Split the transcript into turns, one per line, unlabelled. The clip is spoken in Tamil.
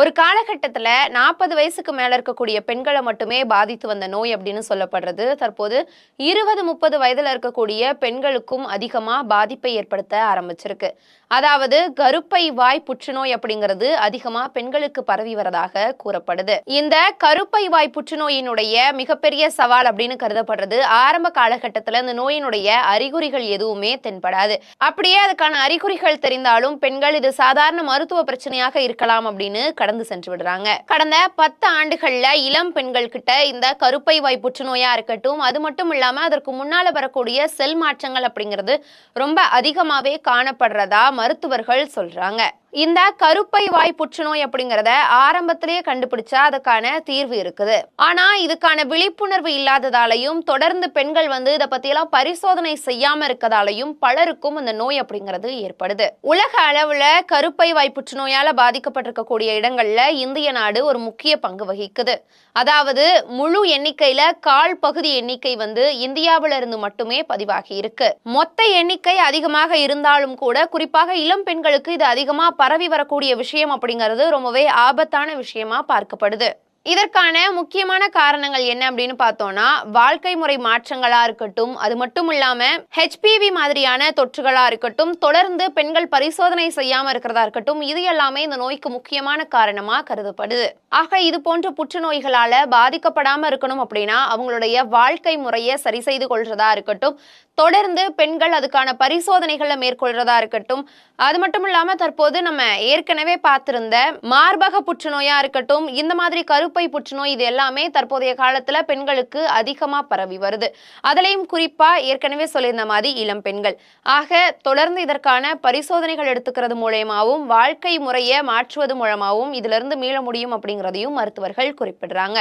ஒரு காலகட்டத்தில் நாற்பது வயசுக்கு மேலே இருக்கக்கூடிய பெண்களை மட்டுமே பாதித்து வந்த நோய் அப்படின்னு சொல்லப்படுறது. தற்போது இருபது முப்பது வயதில் இருக்கக்கூடிய பெண்களுக்கும் அதிகமாக பாதிப்பை ஏற்படுத்த ஆரம்பிச்சிருக்கு. அதாவது கருப்பை வாய் புற்றுநோய் அப்படிங்கிறது அதிகமாக பெண்களுக்கு பரவி வரதாக கூறப்படுது. இந்த கருப்பை வாய் புற்றுநோயினுடைய மிகப்பெரிய சவால் அப்படின்னு கருதப்படுறது ஆரம்ப காலகட்டத்தில் இந்த நோயினுடைய அறிகுறிகள் எதுவுமே தென்படாது. அப்படியே அதுக்கான அறிகுறிகள் தெரிந்தாலும் பெண்கள் இது சாதாரண மருத்துவ பிரச்சனையாக இருக்கலாம் அப்படின்னு கடந்து சென்று விடுறாங்க. கடந்த பத்து ஆண்டுகள்ல இளம் பெண்கள் கிட்ட இந்த கருப்பை வாய் புற்றுநோயா இருக்கட்டும் அது மட்டும் இல்லாம அதற்கு முன்னால வரக்கூடிய செல் மாற்றங்கள் அப்படிங்கிறது ரொம்ப அதிகமாவே காணப்படுறதா மருத்துவர்கள் சொல்றாங்க. இந்த கருப்பை வாய் புற்றுநோய் அப்படிங்கறத ஆரம்பத்திலேயே கண்டுபிடிச்சா அதுக்கான தீர்வு இருக்குது. ஆனா இதுக்கான விழிப்புணர்வு இல்லாததாலையும் தொடர்ந்து பெண்கள் வந்து இதை பத்தியெல்லாம் பரிசோதனை செய்யாம இருக்கதாலையும் பலருக்கும் இந்த நோய் அப்படிங்கிறது ஏற்படுது. உலக அளவுல கருப்பை வாய் புற்றுநோயால பாதிக்கப்பட்டிருக்கக்கூடிய இடங்கள்ல இந்திய நாடு ஒரு முக்கிய பங்கு வகிக்குது. அதாவது முழு எண்ணிக்கையில கால் பகுதி எண்ணிக்கை வந்து இந்தியாவில இருந்து மட்டுமே பதிவாகி இருக்கு. மொத்த எண்ணிக்கை அதிகமாக இருந்தாலும் கூட குறிப்பாக இளம் பெண்களுக்கு இது அதிகமா பரவி வரக்கூடிய விஷயம் அப்படிங்கிறது ரொம்பவே ஆபத்தான விஷயமா பார்க்கப்படுது. இதற்கான முக்கியமான காரணங்கள் என்ன அப்படின்னு பார்த்தோம்னா வாழ்க்கை முறை மாற்றங்களா இருக்கட்டும் அது மட்டும் இல்லாம ஹெச்பிவி மாதிரியான தொற்றுகளா இருக்கட்டும் தொடர்ந்து பெண்கள் பரிசோதனை செய்யாம இருக்கிறதா இருக்கட்டும் இது எல்லாமே இந்த நோய்க்கு முக்கியமான காரணமா கருதப்படுது. ஆக இது போன்ற புற்றுநோய்களால பாதிக்கப்படாம இருக்கணும் அப்படின்னா அவங்களுடைய வாழ்க்கை முறையை சரி செய்து கொள்றதா இருக்கட்டும் தொடர்ந்து பெண்கள் அதுக்கான பரிசோதனைகளை மேற்கொள்றதா இருக்கட்டும் அது மட்டும் இல்லாம தற்போது நம்ம ஏற்கனவே பார்த்திருந்த மார்பக புற்றுநோயா இருக்கட்டும் இந்த மாதிரி கருப்பை புற்றுநோய் இது எல்லாமே தற்போதைய காலத்துல பெண்களுக்கு அதிகமா பரவி வருது. அதுலயும் குறிப்பா ஏற்கனவே சொல்லியிருந்த மாதிரி இளம் பெண்கள். ஆக தொடர்ந்து இதற்கான பரிசோதனைகள் எடுத்துக்கிறது மூலயமாவும் வாழ்க்கை முறையை மாற்றுவது மூலமாகவும் இதுல இருந்து மீள முடியும் அப்படிங்கிறதையும் மருத்துவர்கள் குறிப்பிடுறாங்க.